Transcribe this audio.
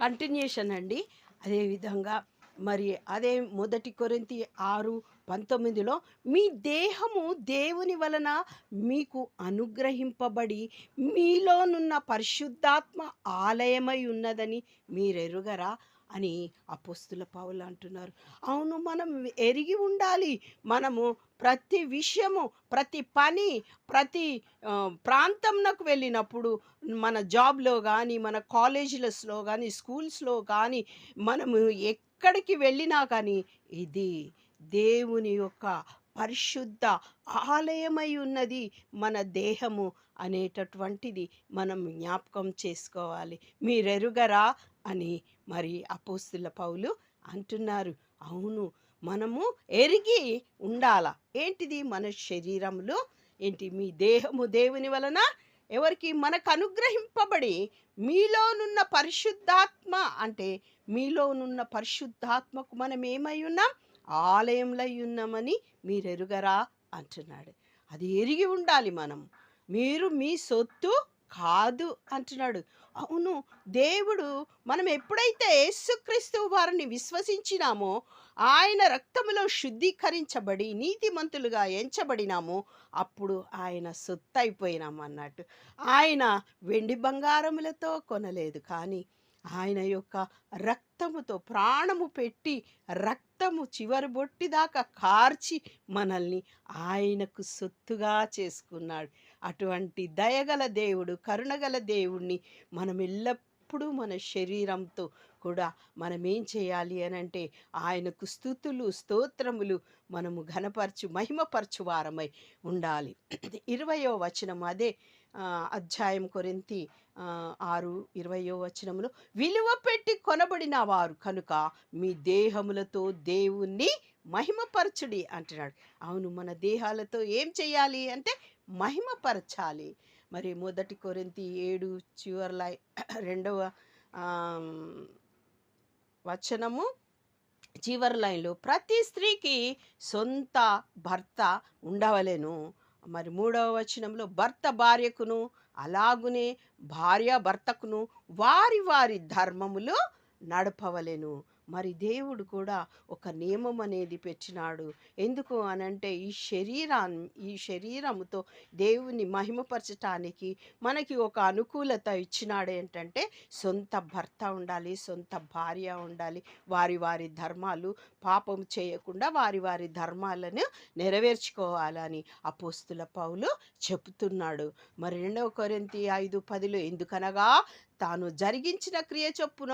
Continuation అండి. అదేవిధంగా మరి అదే మొదటి కొరింతి ఆరు పంతొమ్మిదిలో మీ దేహము దేవుని వలన మీకు అనుగ్రహింపబడి మీలోనున్న పరిశుద్ధాత్మ ఆలయమై ఉన్నదని మీరెరుగరా? అని అపోస్తుల పావులు అంటున్నారు. అవును మనం ఎరిగి ఉండాలి. మనము ప్రతి విషయము ప్రతి పని ప్రతి ప్రాంతంకు వెళ్ళినప్పుడు మన జాబ్లో కానీ మన కాలేజీలస్లో కానీ స్కూల్స్లో కానీ మనము ఎక్కడికి వెళ్ళినా కానీ ఇది దేవుని యొక్క పరిశుద్ధ ఆలయమై ఉన్నది మన దేహము అనేటటువంటిది మనం జ్ఞాపకం చేసుకోవాలి. మీరెరుగరా అని మరి అపోస్తుల పౌలు అంటున్నారు. అవును మనము ఎరిగి ఉండాల. ఏంటిది? మన శరీరములో. ఏంటి? మీ దేహము దేవుని వలన? ఎవరికి? మనకు అనుగ్రహింపబడి మీలోనున్న పరిశుద్ధాత్మ అంటే మీలోనున్న పరిశుద్ధాత్మకు మనం ఏమై ఉన్నాం? ఆలయంలో ఉన్నామని మీరు ఎరుగరా అంటున్నాడు. అది ఎరిగి ఉండాలి మనం. మీరు మీ సొత్తు కాదు అంటున్నాడు. అవును దేవుడు మనం ఎప్పుడైతే యేసుక్రీస్తు వారిని విశ్వసించినామో ఆయన రక్తములో శుద్ధీకరించబడి నీతిమంతులుగా ఎంచబడినామో అప్పుడు ఆయన సొత్తు అయిపోయినాం అన్నట్టు ఆయన వెండి బంగారములతో కొనలేదు కానీ ఆయన యొక్క రక్తముతో ప్రాణము పెట్టి రక్తము చివరి బొట్టి దాకా కార్చి మనల్ని ఆయనకు సొత్తుగా చేసుకున్నాడు. అటువంటి దయగల దేవుడు కరుణగల దేవుణ్ణి మనం ఎల్లప్పుడూ మన శరీరంతో కూడా మనం ఏం చేయాలి అని అంటే ఆయనకు స్థుతులు స్తోత్రములు మనము ఘనపరచు మహిమపరచు వారమై ఉండాలి. ఇరవయో వచనం అదే అధ్యాయం కొరింతి ఆరు ఇరవయో వచనములు విలువ పెట్టి కొనబడిన వారు కనుక మీ దేహములతో దేవుణ్ణి మహిమపరచుడి అంటున్నాడు. అవును మన దేహాలతో ఏం చేయాలి అంటే మహిమపరచాలి. మరి మొదటి కొరింతి ఏడు చివర్ల రెండవ వచనము చివరి లైన్లో ప్రతి స్త్రీకి సొంత భర్త ఉండవలేను. మరి మూడవ వచనంలో భర్త భార్యకును అలాగునే భార్య భర్తకును వారి వారి ధర్మములు నడపవలెను. మరి దేవుడు కూడా ఒక నియమం అనేది పెట్టినాడు. ఎందుకు అనంటే ఈ శరీరాన్ని ఈ శరీరముతో దేవుని మహిమపరచటానికి మనకి ఒక అనుకూలత ఇచ్చినాడు ఏంటంటే సొంత భర్త ఉండాలి సొంత భార్య ఉండాలి. వారి వారి ధర్మాలు పాపం చేయకుండా వారి వారి ధర్మాలను నెరవేర్చుకోవాలని అపోస్తుల పౌలు చెబుతున్నాడు. మరి రెండవ కొరింతి ఐదు పదిలో ఎందుకనగా తాను జరిగించిన క్రియ చొప్పున